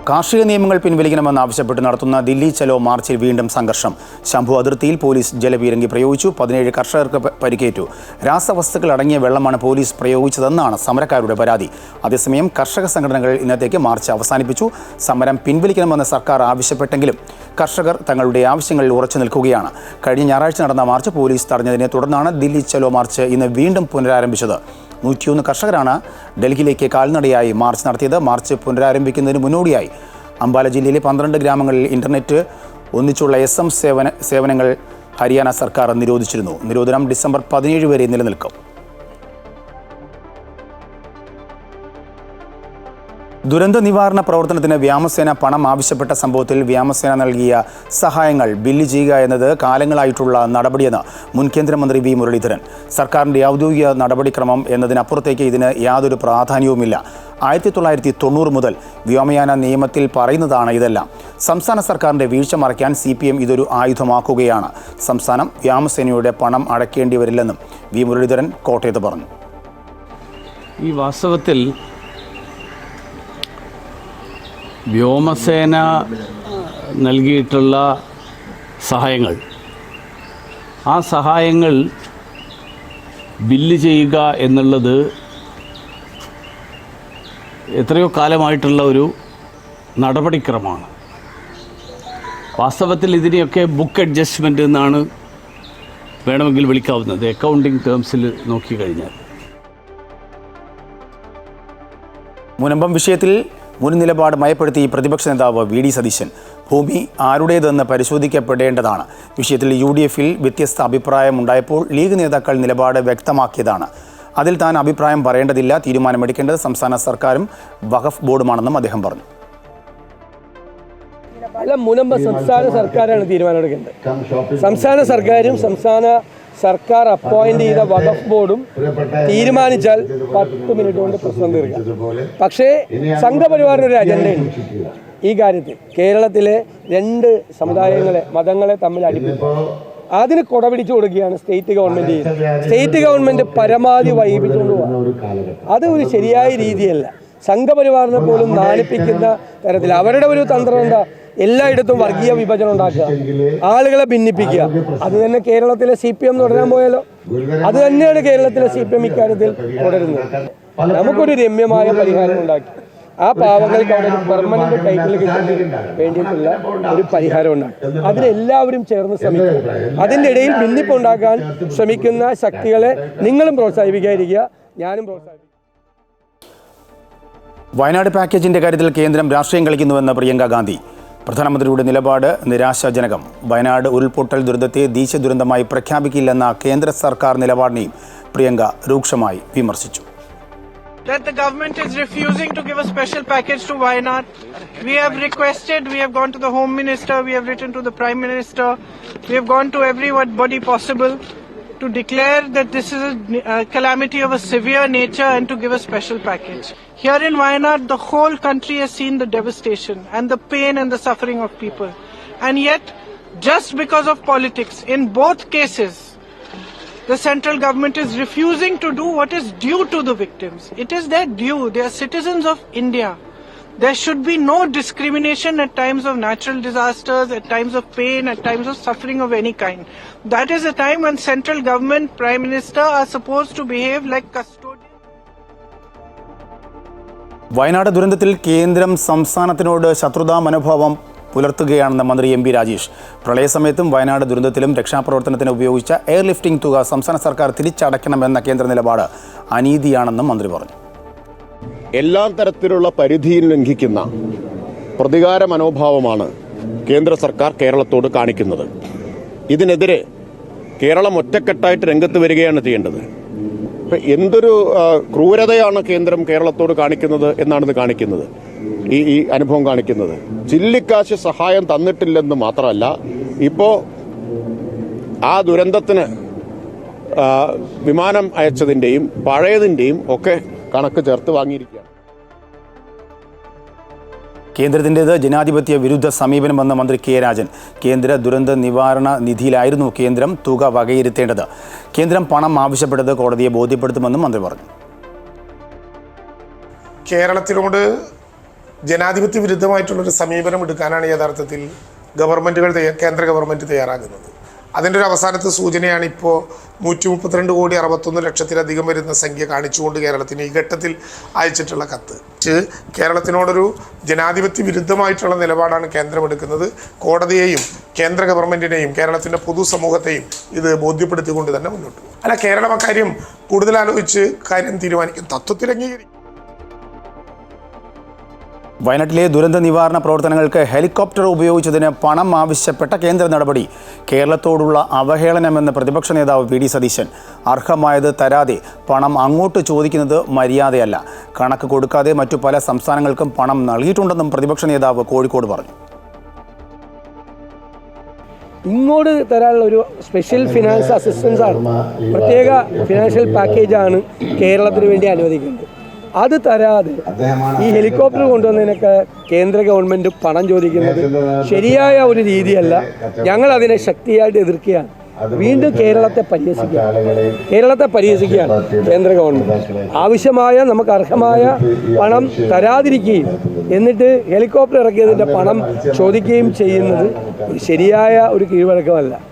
കാർഷിക നിയമങ്ങൾ പിൻവലിക്കണമെന്ന് ആവശ്യപ്പെട്ട് നടത്തുന്ന ദില്ലി ചലോ മാർച്ചിൽ വീണ്ടും സംഘർഷം. ശംഭു അതിർത്തിയിൽ പോലീസ് ജലപീരങ്കി പ്രയോഗിച്ചു. പതിനേഴ് കർഷകർക്ക് പരിക്കേറ്റു. രാസവസ്തുക്കൾ അടങ്ങിയ വെള്ളമാണ് പോലീസ് പ്രയോഗിച്ചതെന്നാണ് സമരക്കാരുടെ പരാതി. അതേസമയം കർഷക സംഘടനകൾ ഇന്നത്തേക്ക് മാർച്ച് അവസാനിപ്പിച്ചു. സമരം പിൻവലിക്കണമെന്ന് സർക്കാർ ആവശ്യപ്പെട്ടെങ്കിലും കർഷകർ തങ്ങളുടെ ആവശ്യങ്ങളിൽ ഉറച്ചു നിൽക്കുകയാണ്. കഴിഞ്ഞ ഞായറാഴ്ച നടന്ന മാർച്ച് പോലീസ് തടഞ്ഞതിനെ തുടർന്നാണ് ദില്ലി ചലോ മാർച്ച് ഇന്ന് വീണ്ടും പുനരാരംഭിച്ചത്. നൂറ്റിയൊന്ന് കർഷകരാണ് ഡൽഹിയിലേക്ക് കാൽനടയായി മാർച്ച് നടത്തിയത്. മാർച്ച് പുനരാരംഭിക്കുന്നതിന് മുന്നോടിയായി അംബാല ജില്ലയിലെ പന്ത്രണ്ട് ഗ്രാമങ്ങളിൽ ഇന്റർനെറ്റ് ഒന്നിച്ചുള്ള എസ് എം സേവന സേവനങ്ങൾ ഹരിയാന സർക്കാർ നിരോധിച്ചിരുന്നു. നിരോധനം ഡിസംബർ പതിനേഴ് വരെ നിലനിൽക്കും. ദുരന്ത നിവാരണ പ്രവർത്തനത്തിന് വ്യാമസേന പണം ആവശ്യപ്പെട്ട സംഭവത്തിൽ വ്യാമസേന നൽകിയ സഹായങ്ങൾ ബില്ല് ചെയ്യുക എന്നത് കാലങ്ങളായിട്ടുള്ള നടപടിയെന്ന് മുൻ കേന്ദ്രമന്ത്രി വി മുരളീധരൻ. സർക്കാരിന്റെ ഔദ്യോഗിക നടപടിക്രമം എന്നതിനപ്പുറത്തേക്ക് ഇതിന് യാതൊരു പ്രാധാന്യവുമില്ല. ആയിരത്തി തൊള്ളായിരത്തി തൊണ്ണൂറ് മുതൽ വ്യോമയാന നിയമത്തിൽ പറയുന്നതാണ് ഇതെല്ലാം. സംസ്ഥാന സർക്കാരിന്റെ വീഴ്ച മറയ്ക്കാൻ സി പി എം ഇതൊരു ആയുധമാക്കുകയാണ്. സംസ്ഥാനം വ്യോമസേനയുടെ പണം അടയ്ക്കേണ്ടി വരില്ലെന്നും വി മുരളീധരൻ കോട്ടയത്ത് പറഞ്ഞു. ഈ വാസ്തവത്തിൽ വ്യോമസേന നൽകിയിട്ടുള്ള സഹായങ്ങൾ. ആ സഹായങ്ങൾ ബില്ല് ചെയ്യുക എന്നുള്ളത് എത്രയോ കാലമായിട്ടുള്ള ഒരു നടപടിക്രമമാണ്. വാസ്തവത്തിൽ ഇതിനെയൊക്കെ ബുക്ക് അഡ്ജസ്റ്റ്മെന്റ് എന്നാണ് വേണമെങ്കിൽ വിളിക്കാവുന്നത്. അക്കൗണ്ടിങ് ടേംസിൽ നോക്കിക്കഴിഞ്ഞാൽ മുനമ്പം വിഷയത്തിൽ മുൻ നിലപാട് മയപ്പെടുത്തി പ്രതിപക്ഷ നേതാവ് വി ഡി സതീശൻ. ഭൂമി ആരുടേതെന്ന് പരിശോധിക്കപ്പെടേണ്ടതാണ്. വിഷയത്തിൽ യു ഡി എഫിൽ വ്യത്യസ്ത അഭിപ്രായമുണ്ടായപ്പോൾ ലീഗ് നേതാക്കൾ നിലപാട് വ്യക്തമാക്കിയതാണ്. അതിൽ താൻ അഭിപ്രായം പറയേണ്ടതില്ല തീരുമാനമെടുക്കേണ്ടത് സംസ്ഥാന സർക്കാരും വഖഫ് ബോർഡുമാണെന്നും അദ്ദേഹം പറഞ്ഞു. അല്ല മുനമ്പ സംസ്ഥാന സർക്കാരാണ് തീരുമാനമെടുക്കേണ്ടത്. സംസ്ഥാന സർക്കാരും സംസ്ഥാന സർക്കാർ അപ്പോയിന്റ് ചെയ്ത വഖഫ് ബോർഡും തീരുമാനിച്ചാൽ പത്ത് മിനിറ്റ് കൊണ്ട് പ്രശ്നം തീർക്കാം. പക്ഷേ സംഘപരിവാറിന് ഒരു അജണ്ടയുണ്ട്. ഈ കാര്യത്തിൽ കേരളത്തിലെ രണ്ട് സമുദായങ്ങളെ മതങ്ങളെ തമ്മിൽ അടിപ്പിച്ചു അതിന് കൊടപിടിച്ചു കൊടുക്കുകയാണ് സ്റ്റേറ്റ് ഗവൺമെന്റ് സ്റ്റേറ്റ് ഗവൺമെന്റ് പരമാവധി വൈകിപ്പിച്ചുകൊണ്ട് പോകാം അത് ഒരു ശരിയായ രീതിയല്ല. സംഘപരിവാറിനെ പോലും നാലിപ്പിക്കുന്ന തരത്തിൽ അവരുടെ ഒരു തന്ത്രം എന്താ? എല്ലായിടത്തും വർഗീയ വിഭജനം ഉണ്ടാക്കുക. ആളുകളെ ഭിന്നിപ്പിക്കുക. അത് തന്നെ കേരളത്തിലെ സി പി എം തുടരാൻ പോയാലോ? അത് തന്നെയാണ് കേരളത്തിലെ സി പി എം ഇക്കാര്യത്തിൽ തുടരുന്നത്. നമുക്കൊരു രമ്യമായ പരിഹാരം ഉണ്ടാക്കി. ആ പാവങ്ങൾക്ക് അവിടെ പെർമനന്റ് ടൈറ്റിൽ കിട്ടുന്നതിന് വേണ്ടിയിട്ടുള്ള ഒരു പരിഹാരം ഉണ്ടാക്കി. അതിനെല്ലാവരും ചേർന്ന് ശ്രമിക്കും അതിന്റെ ഇടയിൽ ഭിന്നിപ്പുണ്ടാക്കാൻ ശ്രമിക്കുന്ന ശക്തികളെ നിങ്ങളും പ്രോത്സാഹിപ്പിക്കാതിരിക്കുക. ഞാനും പ്രോത്സാഹിപ്പിക്കും. വയനാട് പാക്കേജിന്റെ കാര്യത്തിൽ കേന്ദ്രം രാഷ്ട്രീയം കളിക്കുന്നുവെന്ന് പ്രിയങ്ക ഗാന്ധി. പ്രധാനമന്ത്രിയുടെ നിലപാട് നിരാശാജനകം വയനാട് ഉരുൾപൊട്ടൽ ദുരന്തത്തെ ദേശീയ ദുരന്തമായി പ്രഖ്യാപിക്കില്ലെന്ന കേന്ദ്ര സർക്കാർ നിലപാടിനെയും പ്രിയങ്ക രൂക്ഷമായി വിമർശിച്ചു that the government is refusing to give a special package to Wayanad. We have requested, we have gone to the Home Minister, we have written to the Prime Minister, we have gone to everybody possible to declare that this is a uh, calamity of a severe nature and to give a special package. Here in Wayanad, the whole country has seen the devastation and the pain and the suffering of people. And yet, just because of politics, in both cases, the central government is refusing to do what is due to the victims. It is their due. They are citizens of India. There should be no discrimination at times of natural disasters, at times of pain, at times of suffering of any kind. That is a time when central government, prime minister are supposed to behave like custodians. Wayanad ദുരന്തത്തിൽ കേന്ദ്രം സംസ്ഥാനത്തിനോട് ശത്രുതാ മനോഭാവം പുലർത്തുകയാണെന്ന് മന്ത്രി M P Rajesh പ്രളയസമയത്തും വയനാട് ദുരന്തത്തിലും രക്ഷാപ്രവർത്തനത്തിന് ഉപയോഗിച്ച airlifting തുക സംസ്ഥാന സർക്കാർ തിരിച്ചടയ്ക്കണമെന്ന കേന്ദ്ര നിലപാട് അനീതിയാണെന്നും മന്ത്രി പറഞ്ഞു എല്ലാ തരത്തിലുള്ള പരിധിയിൽ ലംഘിക്കുന്ന പ്രതികാര മനോഭാവമാണ് കേന്ദ്ര സർക്കാർ കേരളത്തോട് കാണിക്കുന്നത്. ഇതിനെതിരെ കേരളം ഒറ്റക്കെട്ടായിട്ട് രംഗത്ത് വരികയാണ് ചെയ്യേണ്ടത്. ഇപ്പൊ എന്തൊരു ക്രൂരതയാണ് കേന്ദ്രം കേരളത്തോട് കാണിക്കുന്നത് എന്നാണ് ഇത് കാണിക്കുന്നത്. ഈ ഈ അനുഭവം കാണിക്കുന്നത്. ചില്ലിക്കാശ് സഹായം തന്നിട്ടില്ലെന്ന് മാത്രമല്ല ഇപ്പോൾ ആ ദുരന്തത്തിന് വിമാനം അയച്ചതിന്റെയും പഴയതിന്റെയും ഒക്കെ കണക്ക് ചേർത്ത് വാങ്ങിയിരിക്കുകയാണ്. കേന്ദ്രത്തിന്റേത് ജനാധിപത്യ വിരുദ്ധ സമീപനം വന്ന മന്ത്രി കെ രാജൻ. കേന്ദ്ര ദുരന്ത നിവാരണ നിധിയിലായിരുന്നു കേന്ദ്രം തുക വകയിരുത്തേണ്ടത്. കേന്ദ്രം പണം ആവശ്യപ്പെട്ടത് കോടതിയെ ബോധ്യപ്പെടുത്തുമെന്നും മന്ത്രി പറഞ്ഞു. കേരളത്തിനോട് ജനാധിപത്യ വിരുദ്ധമായിട്ടുള്ളൊരു സമീപനം എടുക്കാനാണ് യഥാർത്ഥത്തിൽ ഗവൺമെന്റുകൾ കേന്ദ്ര ഗവൺമെന്റ് തയ്യാറാകുന്നത്. അതിന്റെ ഒരു അവസാനത്തെ സൂചനയാണ് ഇപ്പോൾ നൂറ്റി മുപ്പത്തിരണ്ട് കോടി അറുപത്തൊന്ന് ലക്ഷത്തിലധികം വരുന്ന സംഖ്യ കാണിച്ചുകൊണ്ട് കേരളത്തിന് ഈ ഘട്ടത്തിൽ അയച്ചിട്ടുള്ള കത്ത്. കേരളത്തിനോടൊരു ജനാധിപത്യ വിരുദ്ധമായിട്ടുള്ള നിലപാടാണ് കേന്ദ്രം എടുക്കുന്നത്. കോടതിയെയും കേന്ദ്ര ഗവൺമെന്റിനെയും കേരളത്തിന്റെ പൊതുസമൂഹത്തെയും ഇത് ബോധ്യപ്പെടുത്തിക്കൊണ്ട് തന്നെ മുന്നോട്ട് പോകും. അല്ല കേരളം അക്കാര്യം കൂടുതൽ ആലോചിച്ച് കാര്യം തീരുമാനിക്കും. തത്വത്തിൽ അംഗീകരിക്കും. വയനാട്ടിലെ ദുരന്ത നിവാരണ പ്രവർത്തനങ്ങൾക്ക് ഹെലികോപ്റ്റർ ഉപയോഗിച്ചതിന് പണം ആവശ്യപ്പെട്ട കേന്ദ്ര നടപടി. കേരളത്തോടുള്ള അവഹേളനമെന്ന് പ്രതിപക്ഷ നേതാവ് വി ഡി സതീശൻ. അർഹമായത് തരാതെ പണം അങ്ങോട്ട് ചോദിക്കുന്നത് മര്യാദയല്ല. കണക്ക് കൊടുക്കാതെ മറ്റു പല സംസ്ഥാനങ്ങൾക്കും പണം നൽകിയിട്ടുണ്ടെന്നും പ്രതിപക്ഷ നേതാവ് കോഴിക്കോട് പറഞ്ഞു. ഇങ്ങോട്ട് തരാനുള്ള ഒരു സ്പെഷ്യൽ ഫിനാൻസ് അസിസ്റ്റൻസ് ആണ്. പ്രത്യേക ഫിനാൻഷ്യൽ പാക്കേജാണ് കേരളത്തിന് വേണ്ടി അനുവദിക്കുന്നത്. അത് തരാതെ ഈ ഹെലികോപ്റ്റർ കൊണ്ടുവന്നതിനൊക്കെ കേന്ദ്ര ഗവൺമെന്റ് പണം ചോദിക്കുന്നത് ശരിയായ ഒരു രീതിയല്ല. ഞങ്ങൾ അതിനെ ശക്തിയായിട്ട് എതിർക്കുകയാണ്. വീണ്ടും കേരളത്തെ പരിഹസിക്കുകയാണ്. കേരളത്തെ പരിഹസിക്കുകയാണ് കേന്ദ്ര ഗവൺമെന്റ് ആവശ്യമായ നമുക്ക് അർഹമായ പണം തരാതിരിക്കുകയും എന്നിട്ട് ഹെലികോപ്റ്റർ ഇറക്കിയതിന്റെ പണം ചോദിക്കുകയും ചെയ്യുന്നത് ശരിയായ ഒരു കീഴ്വഴക്കമല്ല.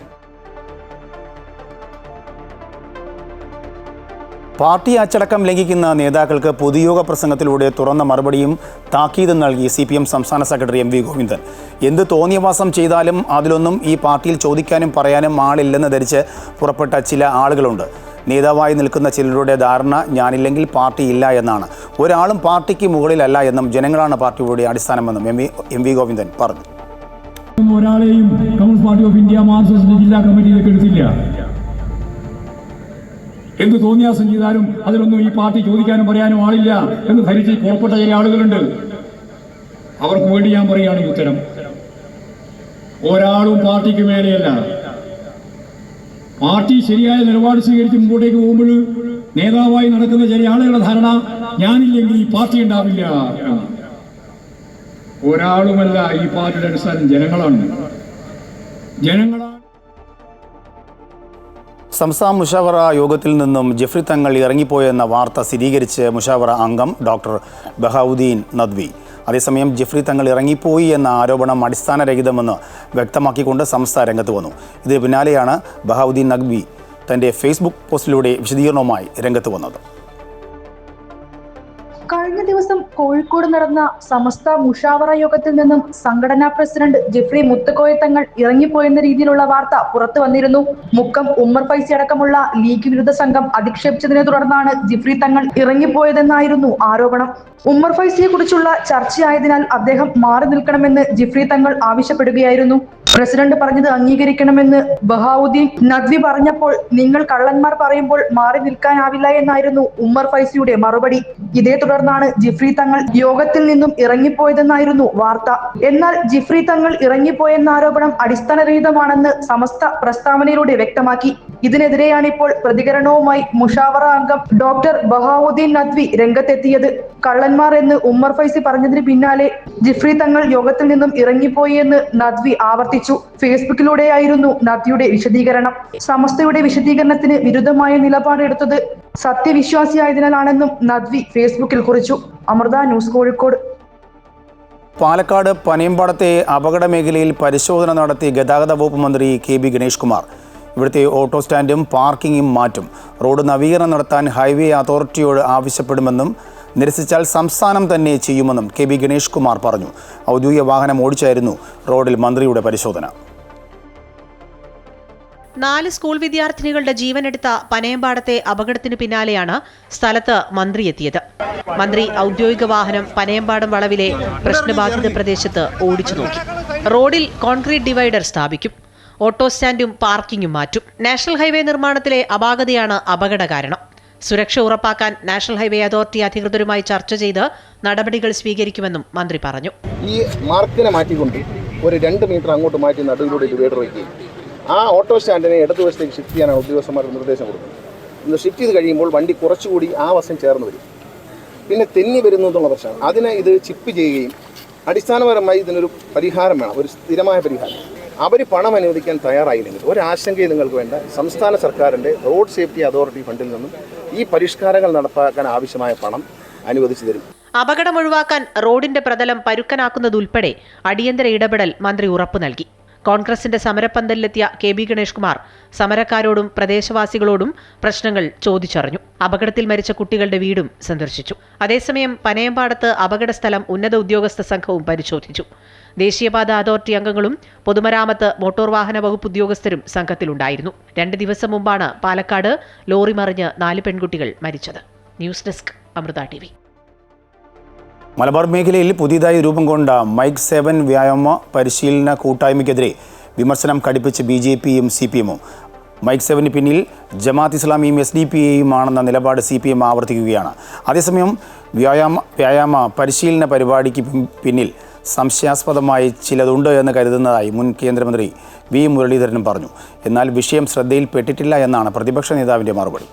പാർട്ടി അച്ചടക്കം ലംഘിക്കുന്ന നേതാക്കൾക്ക് പൊതുയോഗ പ്രസംഗത്തിലൂടെ തുറന്ന മറുപടിയും താക്കീതും നൽകി സി സംസ്ഥാന സെക്രട്ടറി എം വി ഗോവിന്ദൻ. എന്ത് തോന്നിയവാസം ചെയ്താലും അതിലൊന്നും ഈ പാർട്ടിയിൽ ചോദിക്കാനും പറയാനും ആളില്ലെന്ന് ധരിച്ച് പുറപ്പെട്ട ചില ആളുകളുണ്ട്. നേതാവായി നിൽക്കുന്ന ചിലരുടെ ധാരണ ഞാനില്ലെങ്കിൽ പാർട്ടി ഇല്ല എന്നാണ്. ഒരാളും പാർട്ടിക്ക് മുകളിലല്ല എന്നും ജനങ്ങളാണ് പാർട്ടിയുടെ അടിസ്ഥാനമെന്നും M V M V Govindan പറഞ്ഞു. ഒരാളെയും Communist Party of India Marxist ജില്ലാ കമ്മിറ്റിയിലേക്ക് എടുത്തില്ല. എന്ത് തോന്നിയാസം ചെയ്താലും അതിലൊന്നും ഈ പാർട്ടി ചോദിക്കാനും പറയാനും ആളില്ല എന്ന് ധരിച്ച് പുറപ്പെട്ട ചില ആളുകളുണ്ട്. അവർക്ക് വേണ്ടി ഞാൻ പറയുകയാണ് ഉത്തരം. ഒരാളും പാർട്ടിക്ക് മേലെയല്ല. പാർട്ടി ശരിയായ നിലപാട് സ്വീകരിച്ച് മുമ്പോട്ടേക്ക് പോകുമ്പോൾ നേതാവായി നടക്കുന്ന ചില ആളുകളുടെ ധാരണ ഞാനില്ലെങ്കിൽ ഈ പാർട്ടി ഉണ്ടാവില്ല. ഒരാളുമല്ല ഈ പാർട്ടിയുടെ അടിസ്ഥാനം ജനങ്ങളാണ്. ജനങ്ങളാണ് സംസ്ഥാന മുഷാവറ യോഗത്തിൽ നിന്നും ജെഫ്രി തങ്ങൾ ഇറങ്ങിപ്പോയെന്ന വാർത്ത സ്ഥിരീകരിച്ച് മുഷാവറ അംഗം ഡോക്ടർ ബഹാവുദ്ദീൻ നദ്വി. അതേസമയം ജെഫ്രി തങ്ങൾ ഇറങ്ങിപ്പോയി എന്ന ആരോപണം അടിസ്ഥാനരഹിതമെന്ന് വ്യക്തമാക്കിക്കൊണ്ട് സംസ്ഥ രംഗത്ത് വന്നു. ഇതിന് പിന്നാലെയാണ് ബഹാവുദ്ദീൻ നദ്വി തന്റെ ഫേസ്ബുക്ക് പോസ്റ്റിലൂടെ വിശദീകരണവുമായി രംഗത്ത് വന്നത്. കഴിഞ്ഞ ദിവസം കോഴിക്കോട് നടന്ന സമസ്ത മുഷാവറ യോഗത്തിൽ നിന്നും സംഘടനാ പ്രസിഡന്റ് ജെഫ്രി മുത്തുക്കോയ തങ്ങൾ ഇറങ്ങിപ്പോയെന്ന രീതിയിലുള്ള വാർത്ത പുറത്തു വന്നിരുന്നു. മുക്കം ഉമ്മർ പൈസ അടക്കമുള്ള ലീഗ് വിരുദ്ധ സംഘം അധിക്ഷേപിച്ചതിനെ തുടർന്നാണ് ജിഫ്രി തങ്ങൾ ഇറങ്ങിപ്പോയതെന്നായിരുന്നു ആരോപണം. ഉമ്മർ ഫൈസിയെ കുറിച്ചുള്ള ചർച്ചയായതിനാൽ അദ്ദേഹം മാറി നിൽക്കണമെന്ന് ജിഫ്രി തങ്ങൾ ആവശ്യപ്പെടുകയായിരുന്നു. പ്രസിഡന്റ് പറഞ്ഞത് അംഗീകരിക്കണമെന്ന് ബഹാവുദ്ദീൻ നദ്വി പറഞ്ഞപ്പോൾ നിങ്ങൾ കള്ളന്മാർ പറയുമ്പോൾ മാറി നിൽക്കാനാവില്ല എന്നായിരുന്നു ഉമ്മർ ഫൈസിയുടെ മറുപടി. ഇതേ തുടർന്നാണ് ജിഫ്രി തങ്ങൾ യോഗത്തിൽ നിന്നും ഇറങ്ങിപ്പോയതെന്നായിരുന്നു വാർത്ത. എന്നാൽ ജിഫ്രി തങ്ങൾ ഇറങ്ങിപ്പോയെന്ന ആരോപണം അടിസ്ഥാനരഹിതമാണെന്ന് സമസ്ത പ്രസ്താവനയിലൂടെ വ്യക്തമാക്കി. ഇതിനെതിരെയാണ് ഇപ്പോൾ പ്രതികരണവുമായി മുഷാവറ അംഗം ഡോക്ടർ ബഹാവുദ്ദീൻ നദ്വി രംഗത്തെത്തിയത്. കള്ളന്മാർ എന്ന് ഉമ്മർ ഫൈസി പറഞ്ഞതിന് പിന്നാലെ ജിഫ്രി തങ്ങൾ യോഗത്തിൽ നിന്നും ഇറങ്ങിപ്പോയി എന്ന് നദ്വി ആവർത്തിച്ചു. ഫേസ്ബുക്കിലൂടെയായിരുന്നു നദിയുടെ വിശദീകരണം. സമസ്തയുടെ വിശദീകരണത്തിന് വിരുദ്ധമായ നിലപാടെടുത്തത് സത്യവിശ്വാസിയായതിനാലാണെന്നും നദ്വി ഫേസ്ബുക്കിൽ കുറിച്ചു. അമൃത ന്യൂസ് കോഴിക്കോട്. പാലക്കാട് പനയമ്പാടത്തെ അപകട മേഖലയിൽ പരിശോധന നടത്തി ഗതാഗത വകുപ്പ് മന്ത്രി കെ ബി ഗണേഷ് കുമാർ. ഇവിടുത്തെ ഓട്ടോ സ്റ്റാൻഡും പാർക്കിങ്ങും മാറ്റും. റോഡ് നവീകരണം നടത്താൻ ഹൈവേ അതോറിറ്റിയോട് ആവശ്യപ്പെടുമെന്നും നിരസിച്ചാൽ സംസ്ഥാനം തന്നെ ചെയ്യുമെന്നും കെ ബി ഗണേഷ് കുമാർ പറഞ്ഞു. ഔദ്യോഗിക വാഹനം ഓടിച്ചായിരുന്നു റോഡിൽ മന്ത്രിയുടെ പരിശോധന. നാല് സ്കൂൾ വിദ്യാർത്ഥിനികളുടെ ജീവനെടുത്ത പനയമ്പാടത്തെ അപകടത്തിന് പിന്നാലെയാണ് സ്ഥലത്ത് മന്ത്രി എത്തിയത്. മന്ത്രി ഔദ്യോഗിക വാഹനം പനയമ്പാടം വളവിലെ പ്രശ്നബാധിത പ്രദേശത്ത് ഓടിച്ചു നോക്കി. റോഡിൽ കോൺക്രീറ്റ് ഡിവൈഡർ സ്ഥാപിക്കും. ഓട്ടോ സ്റ്റാൻഡും പാർക്കിങ്ങും മാറ്റും. നാഷണൽ ഹൈവേ നിർമ്മാണത്തിലെ അപാകതയാണ് അപകട കാരണം സുരക്ഷ ഉറപ്പാക്കാൻ നാഷണൽ ഹൈവേ അതോറിറ്റി അധികൃതരുമായി ചർച്ച ചെയ്ത് നടപടികൾ സ്വീകരിക്കുമെന്നും മന്ത്രി പറഞ്ഞു. ഈ മാർക്കിനെ മാറ്റിക്കൊണ്ട് ഒരു രണ്ട് മീറ്റർ അങ്ങോട്ട് മാറ്റി നടുവിലൂടെ ഡിവൈഡർ വയ്ക്കുകയും ആ ഓട്ടോ സ്റ്റാൻഡിനെ ഇടതുവശത്തേക്ക് ഷിഫ്റ്റ് ചെയ്യാനാണ് ഉദ്യോഗസ്ഥന്മാർക്ക് നിർദ്ദേശം കൊടുക്കുന്നത് ഇന്ന് ഷിഫ്റ്റ് ചെയ്ത് കഴിയുമ്പോൾ വണ്ടി കുറച്ചുകൂടി ആ വശം ചേർന്ന് വരും. പിന്നെ തെന്നി വരുന്നു എന്നുള്ള പ്രശ്നമാണ് അതിനെ ഇത് ചിപ്പ് ചെയ്യുകയും അടിസ്ഥാനപരമായി ഇതിനൊരു പരിഹാരം വേണം ഒരു സ്ഥിരമായ പരിഹാരം. അവർ പണം അനുവദിക്കാൻ തയ്യാറായില്ലെങ്കിൽ ഒരാശങ്കയും നിങ്ങൾക്ക് വേണ്ട. സംസ്ഥാന സർക്കാരിന്റെ റോഡ് സേഫ്റ്റി അതോറിറ്റി ഫണ്ടിൽ നിന്നും ഈ പരിഷ്കാരങ്ങൾ നടപ്പാക്കാൻ ആവശ്യമായ പണം അനുവദിച്ചു തരും. അപകടം ഒഴിവാക്കാൻ റോഡിന്റെ പ്രതലം പരുക്കനാക്കുന്നതുൾപ്പെടെ അടിയന്തര ഇടപെടൽ മന്ത്രി ഉറപ്പു നൽകി. കോൺഗ്രസിന്റെ സമരപ്പന്തലിലെത്തിയ കെ ബി ഗണേഷ് കുമാർ സമരക്കാരോടും പ്രദേശവാസികളോടും പ്രശ്നങ്ങൾ ചോദിച്ചറിഞ്ഞു. അപകടത്തിൽ മരിച്ച കുട്ടികളുടെ വീടും സന്ദർശിച്ചു. അതേസമയം പനയമ്പാടത്ത് അപകട സ്ഥലം ഉന്നത ഉദ്യോഗസ്ഥ സംഘവും പരിശോധിച്ചു. ദേശീയപാത അതോറിറ്റി അംഗങ്ങളും പൊതുമരാമത്ത് മോട്ടോർ വാഹന വകുപ്പ് ഉദ്യോഗസ്ഥരും സംഘത്തിലുണ്ടായിരുന്നു. രണ്ട് ദിവസം മുമ്പാണ് പാലക്കാട് ലോറി മറിഞ്ഞ് നാല് പെൺകുട്ടികൾ മരിച്ചത്. News desk Amrita T Malabar മേഖലയിൽ പുതിയതായി രൂപം കൊണ്ട മൈക്ക് സെവൻ വ്യായാമ പരിശീലന കൂട്ടായ്മയ്ക്കെതിരെ വിമർശനം കടുപ്പിച്ച് ബി ജെ പിയും സി പി എമ്മും. മൈക്ക് സെവന് പിന്നിൽ ജമാഅത്ത് ഇസ്ലാമിയും എസ് ഡി പി എയും ആണെന്ന നിലപാട് സി പി എം ആവർത്തിക്കുകയാണ്. അതേസമയം വ്യായാമ വ്യായാമ പരിശീലന പരിപാടിക്ക് പിന്നിൽ സംശയാസ്പദമായി ചിലതുണ്ട് എന്ന് കരുതുന്നതായി മുൻ കേന്ദ്രമന്ത്രി വി മുരളീധരനും പറഞ്ഞു. എന്നാൽ വിഷയം ശ്രദ്ധയിൽപ്പെട്ടിട്ടില്ല എന്നാണ് പ്രതിപക്ഷ നേതാവിന്റെ മറുപടി.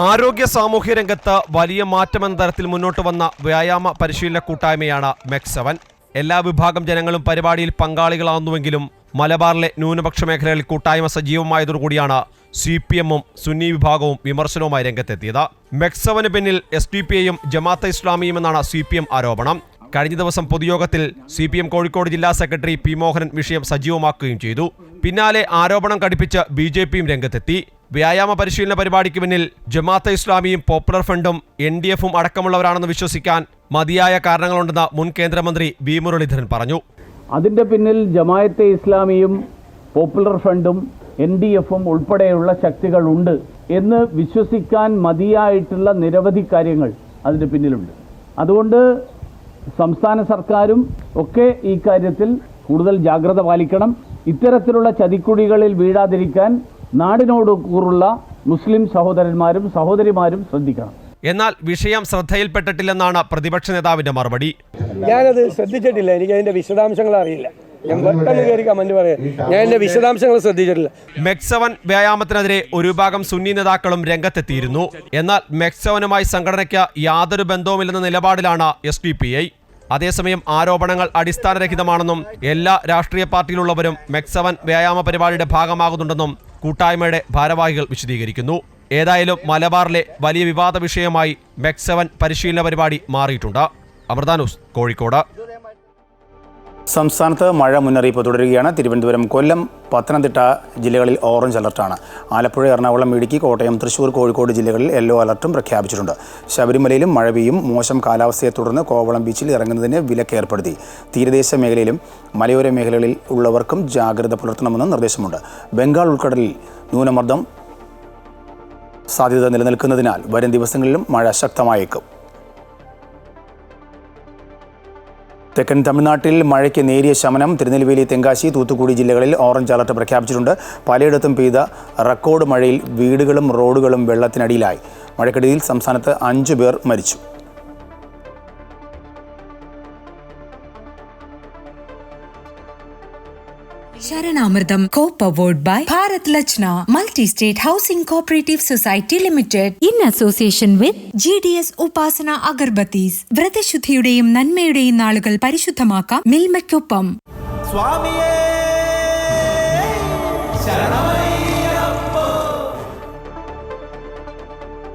ആരോഗ്യ സാമൂഹ്യ രംഗത്ത് വലിയ മാറ്റമെന്ന തരത്തിൽ മുന്നോട്ട് വന്ന വ്യായാമ പരിശീലന കൂട്ടായ്മയാണ് മെക്സവൻ. എല്ലാ വിഭാഗം ജനങ്ങളും പരിപാടിയിൽ പങ്കാളികളാവുന്നുവെങ്കിലും മലബാറിലെ ന്യൂനപക്ഷ മേഖലകളിൽ കൂട്ടായ്മ സജീവമായതോടുകൂടിയാണ് സി പി എമ്മും സുന്നി വിഭാഗവും വിമർശനവുമായി രംഗത്തെത്തിയത്. മെക്സവന് പിന്നിൽ എസ് ഡി പി ഐയും ജമാഅത്തെ ഇസ്ലാമിയും എന്നാണ് സി പി എം ആരോപണം. കഴിഞ്ഞ ദിവസം പൊതുയോഗത്തിൽ സി പി എം കോഴിക്കോട് ജില്ലാ സെക്രട്ടറി പി മോഹനൻ വിഷയം സജീവമാക്കുകയും ചെയ്തു. പിന്നാലെ ആരോപണം കടുപ്പിച്ച് ബി ജെ പിയും രംഗത്തെത്തി. വ്യായാമ പരിശീലന പരിപാടിക്ക് പിന്നിൽ ജമാഅത്തെ ഇസ്ലാമിയും പോപ്പുലർ ഫ്രണ്ടും എൻ ഡി എഫും അടക്കമുള്ളവരാണെന്ന് വിശ്വസിക്കാൻ മതിയായ കാരണങ്ങളുണ്ടെന്ന് മുൻ കേന്ദ്രമന്ത്രി വി മുരളീധരൻ പറഞ്ഞു. അതിന്റെ പിന്നിൽ ജമാഅത്തെ ഇസ്ലാമിയും പോപ്പുലർ ഫ്രണ്ടും എൻ ഡി എഫും ഉൾപ്പെടെയുള്ള ശക്തികളുണ്ട് എന്ന് വിശ്വസിക്കാൻ മതിയായിട്ടുള്ള നിരവധി കാര്യങ്ങൾ അതിന് പിന്നിലുണ്ട്. അതുകൊണ്ട് സംസ്ഥാന സർക്കാരും ഒക്കെ ഈ കാര്യത്തിൽ കൂടുതൽ ജാഗ്രത പാലിക്കണം. ഇത്തരത്തിലുള്ള ചതിക്കുഴികളിൽ വീഴാതിരിക്കാൻ നാടിനോട് കൂറുള്ള മുസ്ലിം സഹോദരന്മാരും സഹോദരിമാരും ശ്രദ്ധിക്കണം. എന്നാൽ വിഷയം ശ്രദ്ധയിൽപ്പെട്ടിട്ടില്ലെന്നാണ് പ്രതിപക്ഷ നേതാവിന്റെ മറുപടി. ഞാനത് ശ്രദ്ധിച്ചിട്ടില്ല. എനിക്ക് അതിന്റെ വിശദാംശങ്ങൾ അറിയില്ല. ഞാൻ പെട്ടെന്ന് കയറി കമന്റ് പറയാം. ഞാൻ എന്റെ വിശദാംശങ്ങൾ ശ്രദ്ധിച്ചിട്ടില്ല. മെക്സവൻ വ്യായാമത്തിനെതിരെ ഒരു ഭാഗം സുന്നി നേതാക്കളും രംഗത്തെത്തിയിരുന്നു. എന്നാൽ മെക്സവനുമായി സംഘടനയ്ക്ക് യാതൊരു ബന്ധവുമില്ലെന്ന നിലപാടിലാണ് എസ് ഡി പി ഐ. അതേസമയം ആരോപണങ്ങൾ അടിസ്ഥാനരഹിതമാണെന്നും എല്ലാ രാഷ്ട്രീയ പാർട്ടിയിലുള്ളവരും മെക്സവൻ വ്യായാമ പരിപാടിയുടെ ഭാഗമാകുന്നുണ്ടെന്നും കൂട്ടായ്മയുടെ ഭാരവാഹികൾ വിശദീകരിക്കുന്നു. ഏതായാലും മലബാറിലെ വലിയ വിവാദ വിഷയമായി മെക്സവൻ പരിശീലന പരിപാടി മാറിയിട്ടുണ്ട്. അമൃതാനൂസ് ന്യൂസ് കോഴിക്കോട്. സംസ്ഥാനത്ത് മഴ മുന്നറിയിപ്പ് തുടരുകയാണ്. തിരുവനന്തപുരം കൊല്ലം പത്തനംതിട്ട ജില്ലകളിൽ ഓറഞ്ച് അലർട്ടാണ്. ആലപ്പുഴ എറണാകുളം ഇടുക്കി കോട്ടയം തൃശൂർ കോഴിക്കോട് ജില്ലകളിൽ യെല്ലോ അലർട്ടും പ്രഖ്യാപിച്ചിട്ടുണ്ട്. ശബരിമലയിലും മഴ പെയ്യും മോശം കാലാവസ്ഥയെ തുടർന്ന് കോവളം ബീച്ചിൽ ഇറങ്ങുന്നതിന് വിലക്ക് ഏർപ്പെടുത്തി തീരദേശ മേഖലയിലും മലയോര മേഖലകളിൽ ഉള്ളവർക്കും ജാഗ്രത പുലർത്തണമെന്ന് നിർദ്ദേശമുണ്ട്. ബംഗാൾ ഉൾക്കടലിൽ ന്യൂനമർദ്ദം സാധ്യത നിലനിൽക്കുന്നതിനാൽ വരും ദിവസങ്ങളിലും മഴ ശക്തമായേക്കും. തെക്കൻ തമിഴ്നാട്ടിൽ മഴയ്ക്ക് നേരിയ ശമനം. തിരുനെൽവേലി തെങ്കാശി തൂത്തുക്കുടി ജില്ലകളിൽ ഓറഞ്ച് അലർട്ട് പ്രഖ്യാപിച്ചിട്ടുണ്ട്. പലയിടത്തും പെയ്ത റെക്കോർഡ് മഴയിൽ വീടുകളും റോഡുകളും വെള്ളത്തിനടിയിലായി. മഴക്കെടുതിയിൽ സംസ്ഥാനത്ത് അഞ്ചു പേർ മരിച്ചു. Saranamritham. Coop award by Bharat Lajna multi state housing cooperative society limited in association with G D S Upasana agarbattis വ്രതശുദ്ധിയുടെയും നന്മയുടെയും നാളുകൾ പരിശുദ്ധമാക്കാം. മിൽമയ്ക്കൊപ്പം.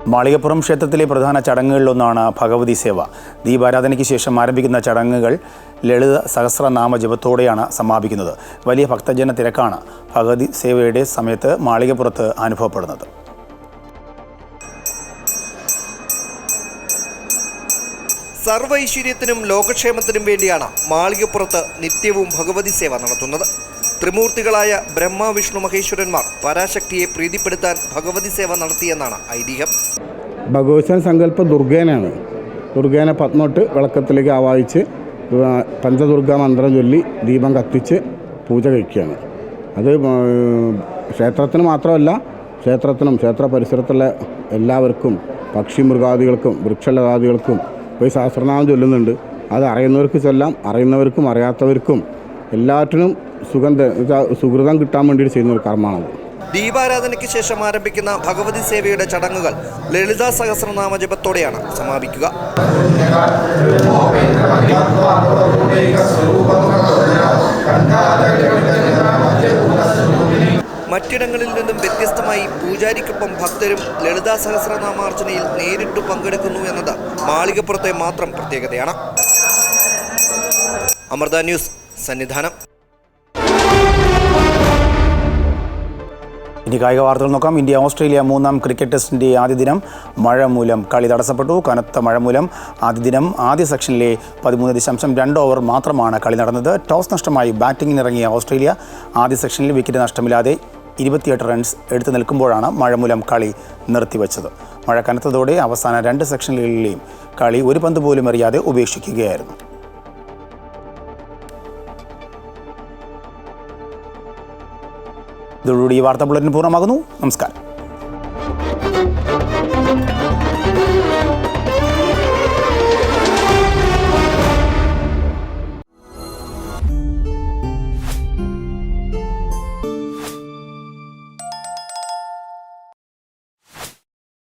മാളികപ്പുറം ക്ഷേത്രത്തിലെ പ്രധാന ചടങ്ങുകളിലൊന്നാണ് ഭഗവതി സേവ. ദീപാരാധനയ്ക്ക് ശേഷം ആരംഭിക്കുന്ന ചടങ്ങുകൾ ലളിത സഹസ്രനാമ ജപത്തോടെയാണ് സമാപിക്കുന്നത്. വലിയ ഭക്തജന തിരക്കാണ് ഭഗവതി സേവയുടെ സമയത്ത് മാളികപ്പുറത്ത് അനുഭവപ്പെടുന്നത്. സർവൈശ്വര്യത്തിനും ലോകക്ഷേമത്തിനും വേണ്ടിയാണ് മാളികപ്പുറത്ത് നിത്യവും ഭഗവതി സേവ നടത്തുന്നത്. ത്രിമൂർത്തികളായ ബ്രഹ്മ വിഷ്ണു മഹേശ്വരന്മാർ പരാശക്തിയെ പ്രീതിപ്പെടുത്താൻ ഭഗവതി സേവ നടത്തിയെന്നാണ് ഐതിഹ്യം. ഭഗവത്സൻ സങ്കല്പ ദുർഗേനാണ് ദുർഗേനെ പത്മോട്ട് വിളക്കത്തിലേക്ക് ആവാഹിച്ച് പഞ്ചദുർഗ മന്ത്രം ചൊല്ലി ദീപം കത്തിച്ച് പൂജ കഴിക്കുകയാണ്. അത് ക്ഷേത്രത്തിന് മാത്രമല്ല ക്ഷേത്രത്തിനും ക്ഷേത്ര പരിസരത്തുള്ള എല്ലാവർക്കും പക്ഷി മൃഗാദികൾക്കും വൃക്ഷലതാദികൾക്കും പോയി സഹസ്രനാമം ചൊല്ലുന്നുണ്ട്. അത് അറിയുന്നവർക്ക് ചൊല്ലാം അറിയുന്നവർക്കും അറിയാത്തവർക്കും എല്ലാറ്റിനും സുഗന്ധ സുഹൃതം കിട്ടാൻ വേണ്ടിയിട്ട് ചെയ്യുന്ന ഒരു കർമ്മമാണത്. ദീപാരാധനയ്ക്ക് ശേഷം ആരംഭിക്കുന്ന ഭഗവതി സേവയുടെ ചടങ്ങുകൾ ലളിതാ സഹസ്രനാമ ജപത്തോടെയാണ് സമാപിക്കുക. മറ്റിടങ്ങളിൽ നിന്നും വ്യത്യസ്തമായി പൂജാരിക്കൊപ്പം ഭക്തരും ലളിതാ സഹസ്രനാമാർച്ചനയിൽ നേരിട്ട് പങ്കെടുക്കുന്നു എന്നത് മാളികപ്പുറത്തെ മാത്രം പ്രത്യേകതയാണ്. അമൃത ന്യൂസ് സന്നിധാനം. ഇനി കായിക വാർത്തകൾ നോക്കാം. ഇന്ത്യ ഓസ്ട്രേലിയ മൂന്നാം ക്രിക്കറ്റ് ടെസ്റ്റിന്റെ ആദ്യ ദിനം മഴ മൂലം കളി തടസ്സപ്പെട്ടു. കനത്ത മഴ മൂലം ആദ്യ ദിനം ആദ്യ സെക്ഷനിലെ പതിമൂന്ന് ദശാംശം രണ്ട് ഓവർ മാത്രമാണ് കളി നടന്നത്. ടോസ് നഷ്ടമായി ബാറ്റിംഗിനിറങ്ങിയ ഓസ്ട്രേലിയ ആദ്യ സെക്ഷനിൽ വിക്കറ്റ് നഷ്ടമില്ലാതെ ഇരുപത്തിയെട്ട് റൺസ് എടുത്തു നിൽക്കുമ്പോഴാണ് മഴ മൂലം കളി നിർത്തിവച്ചത്. മഴ കനത്തതോടെ അവസാന രണ്ട് സെക്ഷനുകളിലെയും കളി ഒരു പന്ത് പോലും എറിയാതെ ഉപേക്ഷിക്കുകയായിരുന്നു. ഇതോടുകൂടി ഈ വാർത്താ ബുള്ളറ്റിൻ പൂർണമാകുന്നു. നമസ്കാരം.